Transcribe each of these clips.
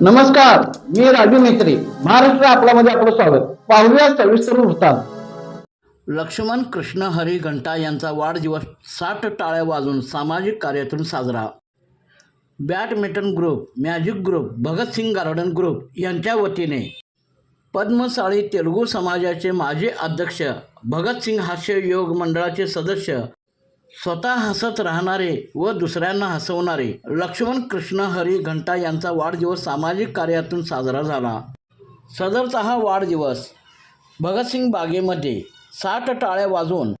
नमस्कार मी राजू मेत्री महाराष्ट्र आपल्यामध्ये आपलं स्वागत. पाहूया सविस्तर वृत्तांत. लक्ष्मण कृष्ण हरी घंटा यांचा वाढदिवस साठ टाळ्या वाजून सामाजिक कार्यातून साजरा. Badminton group magic group Bhagatsingh garden group यांच्या वतीने. पद्मसाळी तेलुगू समाजाचे माजी अध्यक्ष भगतसिंग हास्य योग मंडळाचे सदस्य स्वतः हसत राहणारे व दुसऱ्यांना हसवणारे लक्ष्मण कृष्ण हरी घंटा यांचा वाढदिवस सामाजिक कार्यातून साजरा झाला. सदरचा हा वाढदिवस भगतसिंग बागेमध्ये साठ टाळ्या वाजवून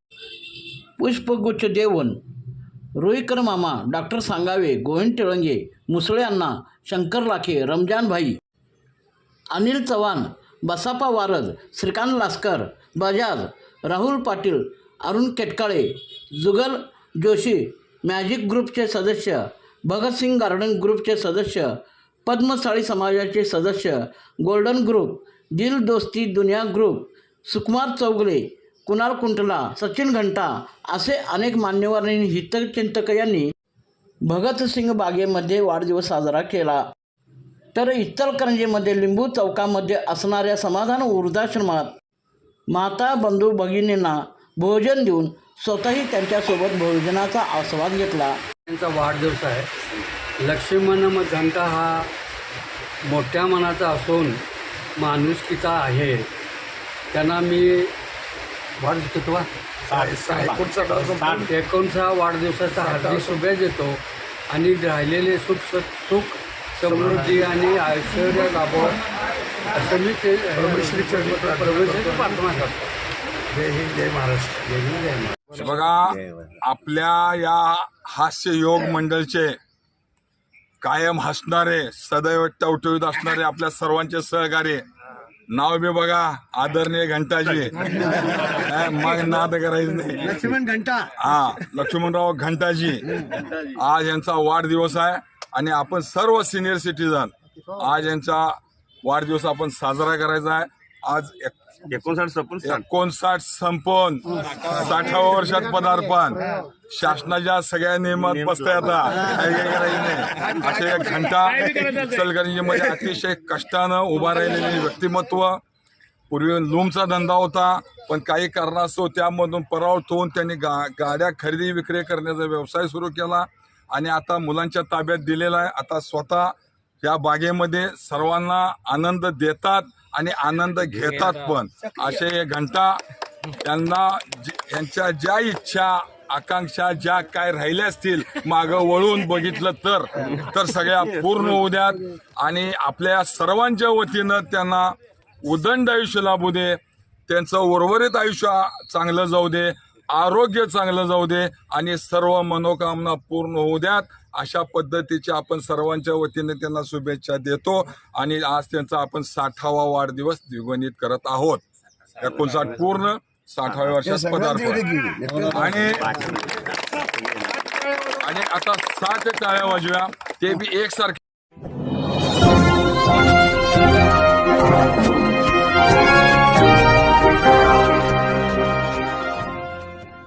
पुष्पगुच्छ देऊन रुईकर मामा डॉक्टर सांगावे गोविंद टिळंगे मुसळ्यांना शंकर लाखे रमजान भाई अनिल चव्हाण बसापा वारद श्रीकांत लास्कर बजाज राहुल पाटील अरुण केटकाळे जुगल जोशी मॅजिक ग्रुपचे सदस्य भगतसिंग गार्डन ग्रुपचे सदस्य पद्मसाळी समाजाचे सदस्य golden group Dil Dosti Duniya group Sukumar Chougule Kunal Kuntla Sachin Ghanta असे अनेक मान्यवर आणि हितचिंतक यांनी भगतसिंग बागेमध्ये वाढदिवस साजरा केला. तर इचलकरंजीमध्ये लिंबू चौकामध्ये असणाऱ्या समाधान ऊर्जाश्रमात माता बंधू भगिनींना भोजन देऊन स्वतःही त्यांच्यासोबत भोजनाचा आस्वाद घेतला. त्यांचा वाढदिवस आहे. लक्ष्मण मग घंटा हा मोठ्या मनाचा असून माणुसकीचा आहे. त्यांना मी वाढदिवस एकोणसा वाढदिवसाचा हार्दिक शुभेच्छा देतो. आणि राहिलेले सुख सुख सुख समृद्धी आणि ऐश्वर्य लाभो असं मी ते प्रभूश्री प्रार्थना करतो जय हिंद जय महाराष्ट्र. जय हिंद जय महाराष्ट्र. बघा आपल्या या हास्य योग मंडळचे कायम हसणारे सदैव टवटवीत असणारे आपल्या सर्वांचे सहकारी. नाव बी बघा आदरणीय घंटाजी. मग नाद करायचं नाही. लक्ष्मण घंटा. हा लक्ष्मणराव घंटाजी. आज यांचा वाढदिवस आहे आणि आपण सर्व सिनियर सिटीजन आज यांचा वाढदिवस आपण साजरा करायचा आहे. आज एक- एकोणसाठ सपून एकोणसाठ संपवून साठाव्या वर्षात पदार्पण. शासनाच्या सगळ्या नियमात बसता नाही. असे एक घंटा इचलकरंजीमध्ये अतिशय कष्टानं उभा राहिलेले व्यक्तिमत्व. पूर्वी लूमचा धंदा होता पण काही कारणास्तव त्यामधून परावृत्त होऊन त्यांनी गा गाड्या खरेदी विक्री करण्याचा व्यवसाय सुरू केला. आणि आता मुलांच्या ताब्यात दिलेला आहे. आता स्वतः या बागेमध्ये सर्वांना आनंद देतात. आणि आनंद घेतात पण. असे हे घंटा त्यांना जे- यांच्या ज्या इच्छा आकांक्षा ज्या काय राहिल्या असतील मागं वळून बघितलं तर तर सगळ्या पूर्ण होऊ द्यात आणि आपल्या सर्वांच्या वतीनं त्यांना उदंड आयुष्य लाभू दे. त्यांचं उर्वरित आयुष्य चांगलं जाऊ दे. आरोग्य चांगलं जाऊ दे आणि सर्व मनोकामना पूर्ण होऊ द्यात. अशा पद्धतीचे आपण सर्वांच्या वतीने त्यांना शुभेच्छा देतो आणि आज त्यांचा आपण साठावा वाढदिवस द्विगुणित करत आहोत. एकोणसाठ पूर्ण साठाव्या वर्षात पदार्पण. आणि आणि आता सात टाळ्या वाजव्या ते बी एकसारखे